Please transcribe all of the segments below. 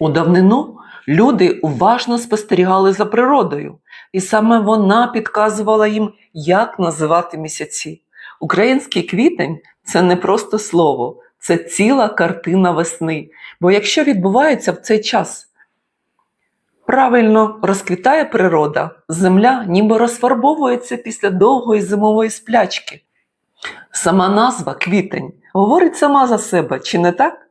У давнину люди уважно спостерігали за природою, і саме вона підказувала їм, як називати місяці. Український квітень це не просто слово, це ціла картина весни. Бо якщо відбувається в цей час правильно розквітає природа, земля ніби розфарбовується після довгої зимової сплячки. Сама назва квітень говорить сама за себе, чи не так?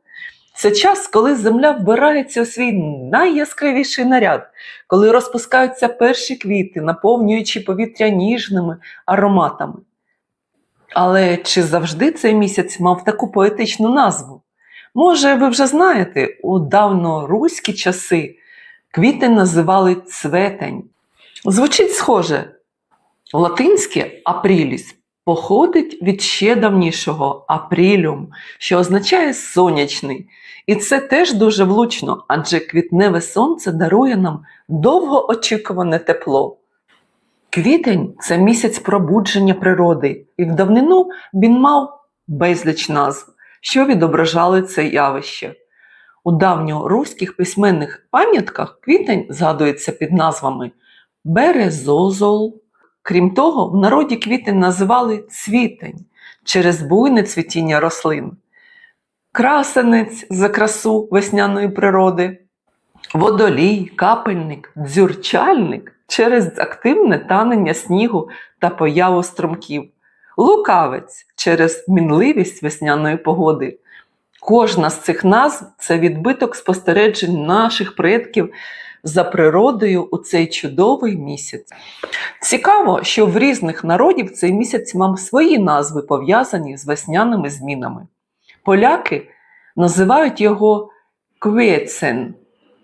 Це час, коли земля вбирається у свій найяскравіший наряд, коли розпускаються перші квіти, наповнюючи повітря ніжними ароматами. Але чи завжди цей місяць мав таку поетичну назву? Може, ви вже знаєте, у давноруські часи квітень називали цветень. Звучить схоже. Латинське апріліс походить від ще давнішого апрілюм, що означає сонячний. І це теж дуже влучно, адже квітневе сонце дарує нам довгоочікуване тепло. Квітень це місяць пробудження природи, і в давнину він мав безліч назв, що відображали це явище. У давньоруських письменних пам'ятках квітень згадується під назвами Березозол. Крім того, в народі квітень називали цвітень через буйне цвітіння рослин, красенець за красу весняної природи, водолій, капельник, дзюрчальник через активне танення снігу та появу струмків, лукавець через мінливість весняної погоди. Кожна з цих назв це відбиток спостережень наших предків за природою у цей чудовий місяць. Цікаво, що в різних народів цей місяць мав свої назви, пов'язані з весняними змінами. Поляки називають його квєцен,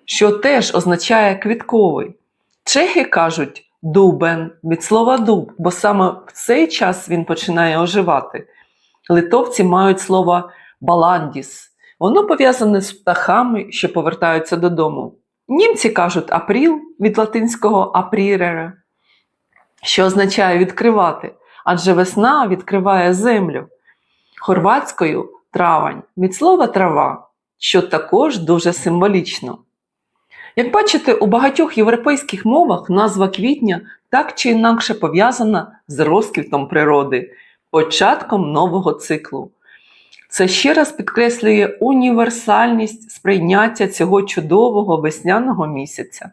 що теж означає квітковий. Чехи кажуть дубен від слова дуб, бо саме в цей час він починає оживати. Литовці мають слово баландіс. Воно пов'язане з птахами, що повертаються додому. Німці кажуть апріл від латинського апрірера, що означає відкривати, адже весна відкриває землю. Хорватською травань від слова трава, що також дуже символічно. Як бачите, у багатьох європейських мовах назва квітня так чи інакше пов'язана з розквітом природи, початком нового циклу. Це ще раз підкреслює універсальність сприйняття цього чудового весняного місяця.